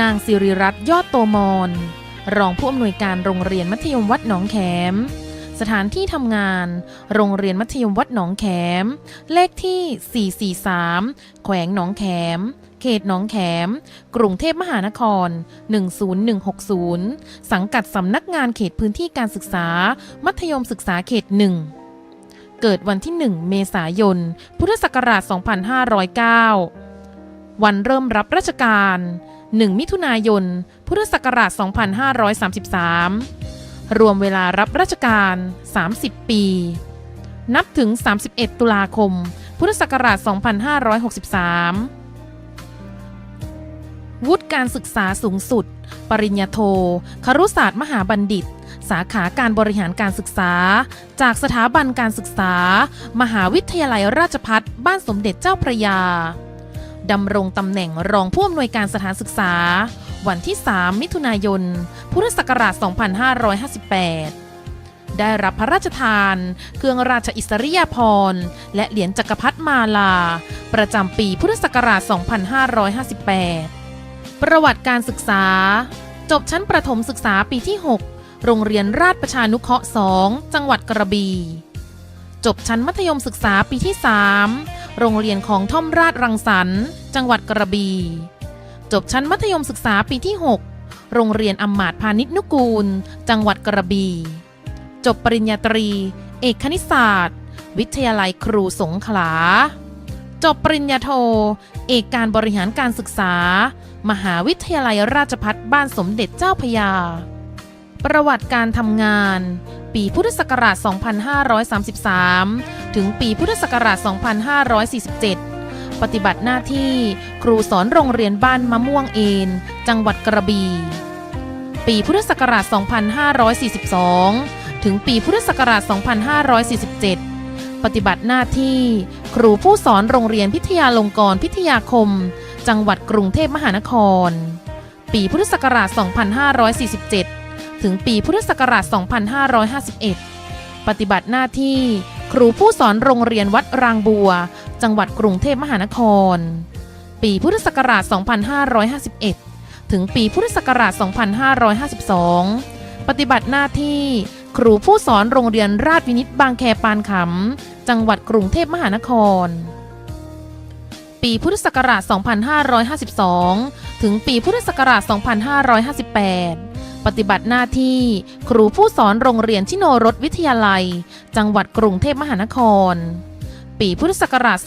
นางสิริรัตน์ยอดโตมอนรองผู้อำนวยการโรงเรียนมัธยมวัดหนองแขม สถานที่ทำงาน โรงเรียนมัธยมวัดหนองแขม เลขที่ 443 แขวงหนองแขม เขตหนองแขม กรุงเทพมหานคร 10160 สังกัดสำนักงานเขตพื้นที่การศึกษา มัธยมศึกษาเขตหนึ่งเกิดวันที่ 1 เมษายน พุทธศักราช 2509 วันเริ่มรับราชการ 1 มิถุนายน พุทธศักราช 2533 รวมเวลารับราชการ 30 ปี นับถึง 31 ตุลาคม พุทธศักราช 2563 วุฒิการศึกษาสูงสุด ปริญญาโท ครุศาสตร์มหาบัณฑิต สาขาการบริหารการศึกษา จากสถาบันการศึกษา มหาวิทยาลัยราชพัฒบ้านสมเด็จเจ้าพระยา ดำรงตำแหน่งรองผู้อำนวยการสถานศึกษา วันที่ 3 มิถุนายน พุทธศักราช 2558 ได้รับพระราชทาน เครื่องราชอิสริยาภรณ์และเหรียญจักรพรรดิมาลา ประจำปีพุทธศักราช 2558 ประวัติการศึกษา จบชั้นประถมศึกษาปีที่ 6 โรงเรียนราชประชานุเคราะห์ 2 จังหวัดกระบี่จบชั้นมัธยมศึกษาปีที่ 3 โรงเรียนของท่อมราชรังสรรค์ จังหวัดกระบี่จบชั้นมัธยมศึกษาปีที่ 6 โรงเรียนอำมาตพาณิชนุกูล จังหวัดกระบี่จบปริญญาตรี เอกคณิตศาสตร์ วิทยาลัยครูสงขลา จบปริญญาโท เอกการบริหารการศึกษา มหาวิทยาลัยราชพัฒบ้านสมเด็จเจ้าพยา ประวัติการทำงาน ปีพุทธศักราช 2533 ถึงปีพุทธศักราช 2547 ปฏิบัติหน้าที่ครูสอนโรงเรียนบ้านมะม่วงเอน จังหวัดกระบี่ปีพุทธศักราช 2542 ถึงปีพุทธศักราช 2547 ปฏิบัติหน้าที่ครูผู้สอนโรงเรียนพิทยาลงกรณ์พิทยาคม จังหวัดกรุงเทพมหานคร ปีพุทธศักราช 2547 ถึงปีพุทธศักราช 2551 ปฏิบัติหน้าที่ ครูผู้สอนโรงเรียนวัดรางบัว จังหวัดกรุงเทพมหานคร ปีพุทธศักราช 2551 ถึงปีพุทธศักราช 2552 ปฏิบัติหน้าที่ครูผู้สอนโรงเรียนราชวินิตบางแคปานขำ จังหวัดกรุงเทพมหานคร ปีพุทธศักราช 2552 ถึงปีพุทธศักราช 2558 ปฏิบัติหน้าที่ครูผู้สอนโรงเรียนชิโนรสวิทยาลัย จังหวัดกรุงเทพมหานคร ปีพุทธศักราช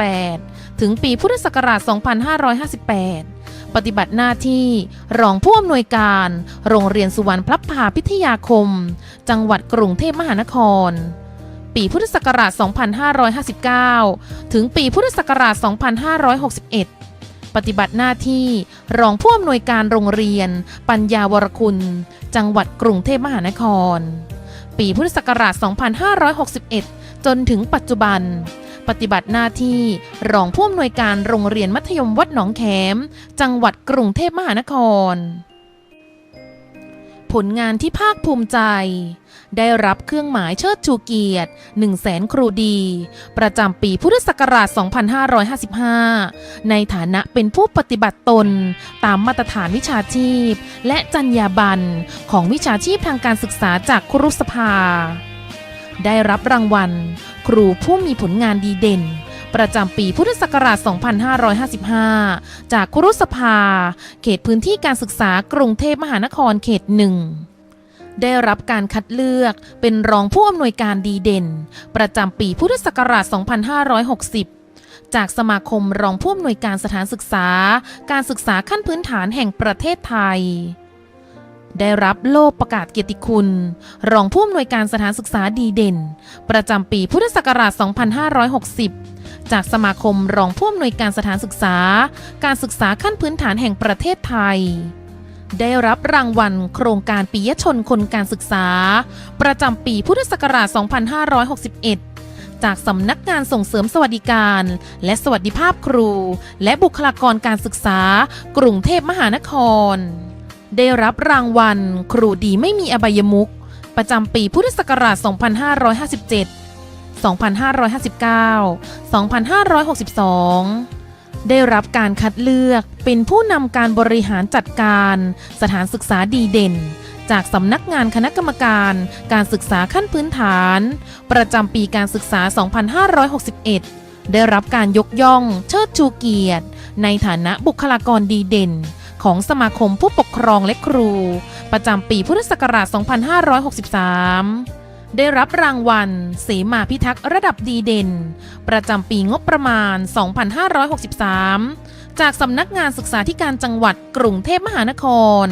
2558 ถึงปีพุทธศักราช 2558 ปฏิบัติหน้าที่รองผู้อำนวยการ โรงเรียนสุวรรณพลับพาพิทยาคม จังหวัดกรุงเทพมหานคร ปีพุทธศักราช 2559 ถึงปีพุทธศักราช 2561 ปฏิบัติหน้าที่รองผู้อำนวยการโรงเรียน ปัญญาวรคุณ จังหวัดกรุงเทพมหานคร ปีพุทธศักราช 2561 จนถึงปัจจุบัน ปฏิบัติหน้าที่รองผู้อำนวยการโรงเรียนมัธยมวัดหนองแขม จังหวัดกรุงเทพมหานคร ผลงานที่ภาคภูมิใจ ได้รับเครื่องหมายเชิดชูเกียรติ 1 0 0 0 0แสนครูดี ประจำปีพุทธศักราช 2555 ในฐานะเป็นผู้ปฏิบัติตน ตามมาตรฐานวิชาชีพ และจรรยาบรรณของวิชาชีพทางการศึกษาจากครุสภา ได้รับรางวัล ครูผู้มีผลงานดีเด่นประจำปีพุทธศักราช 2555 จากครุสภา เขตพื้นที่การศึกษากรุงเทพมหานครเขตหนึ่ง ได้รับการคัดเลือกเป็นรองผู้อำนวยการดีเด่น ประจำปีพุทธศักราช 2560 จากสมาคมรองผู้อำนวยการสถานศึกษา การศึกษาขั้นพื้นฐานแห่งประเทศไทย ได้รับโล่ประกาศเกียรติคุณ รองผู้อำนวยการสถานศึกษาดีเด่น ประจำปีพุทธศักราช 2560จากสมาคมรองผู้อำนวยการสถานศึกษา การศึกษาขั้นพื้นฐานแห่งประเทศไทย ได้รับรางวัลโครงการปิยชนคนการศึกษา ประจำปีพุทธศักราช 2561 จากสำนักงานส่งเสริมสวัสดิการ และสวัสดิภาพครู และบุคลากรการศึกษา กรุงเทพมหานคร ได้รับรางวัล ครูดีไม่มีอบายมุขประจำปีพุทธศักราช 2557 2559 2562 ได้รับการคัดเลือกเป็นผู้นำการบริหารจัดการ สถานศึกษาดีเด่น จากสำนักงานคณะกรรมการการศึกษาขั้นพื้นฐาน ประจำปีการศึกษา 2561 ได้รับการยกย่องเชิดชูเกียรติ ในฐานะบุคลากรดีเด่น ของสมาคมผู้ปกครองและครู ประจำปีพุทธศักราช 2563 ได้รับรางวัล เสมาพิทักษ์ระดับดีเด่น ประจำปีงบประมาณ 2563 จากสำนักงานศึกษาธิการจังหวัดกรุงเทพมหานคร